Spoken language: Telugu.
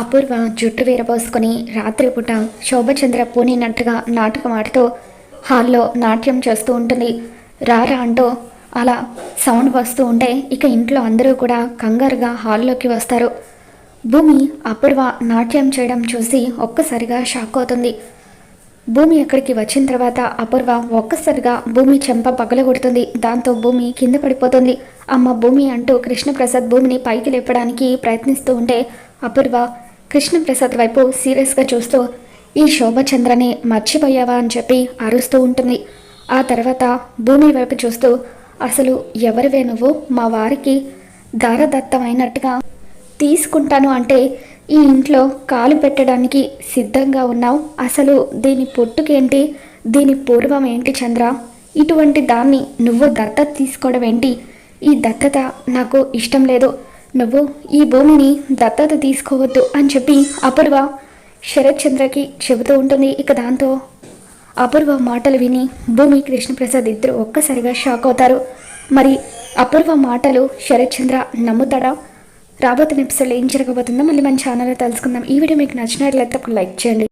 అపూర్వ జుట్టు వీరపోసుకొని రాత్రిపూట శోభచంద్ర పూనినట్టుగా నాటకం ఆడుతూ హాల్లో నాట్యం చేస్తూ ఉంటుంది. రారా అంటూ అలా సౌండ్ వస్తూ ఉంటే ఇక ఇంట్లో అందరూ కూడా కంగారుగా హాల్లోకి వస్తారు. భూమి అపూర్వ నాట్యం చేయడం చూసి ఒక్కసారిగా షాక్ అవుతుంది. భూమి ఎక్కడికి వచ్చిన తర్వాత అపూర్వ ఒక్కసారిగా భూమి చెంప పగలగొడుతుంది. దాంతో భూమి కింద పడిపోతుంది. అమ్మ భూమి అంటూ కృష్ణప్రసాద్ భూమిని పైకి లేపడానికి ప్రయత్నిస్తూ ఉంటే అపూర్వ కృష్ణప్రసాద్ వైపు సీరియస్గా చూస్తూ ఈ శోభచంద్రని మర్చిపోయావా? అని చెప్పి అరుస్తూ ఉంటుంది. ఆ తర్వాత భూమి వైపు చూస్తూ అసలు ఎవరివే నువ్వు? మా వారికి దారదత్తమైనట్టుగా తీసుకుంటాను అంటే ఈ ఇంట్లో కాలు పెట్టడానికి సిద్ధంగా ఉన్నావు? అసలు దీని పుట్టుకేంటి? దీని పూర్వం ఏంటి చంద్ర? ఇటువంటి దాన్ని నువ్వు దత్తత తీసుకోవడం ఏంటి? ఈ దత్తత నాకు ఇష్టం లేదు. నువ్వు ఈ భూమిని దత్తత తీసుకోవద్దు అని చెప్పి అపూర్వ శరత్ చంద్రకి చెబుతూ ఉంటుంది ఇక దాంతో. అపూర్వ మాటలు విని భూమి కృష్ణప్రసాద్ ఇద్దరు ఒక్కసారిగా షాక్ అవుతారు. మరి అపూర్వ మాటలు శరత్ చంద్ర నమ్ముతాడా? రాబోతున్న ఎపిసోడ్లో ఏం జరగబోతుందో మళ్ళీ మన ఛానల్లో తెలుసుకుందాం. ఈ వీడియో మీకు నచ్చినట్లయితే ఒక లైక్ చేయండి.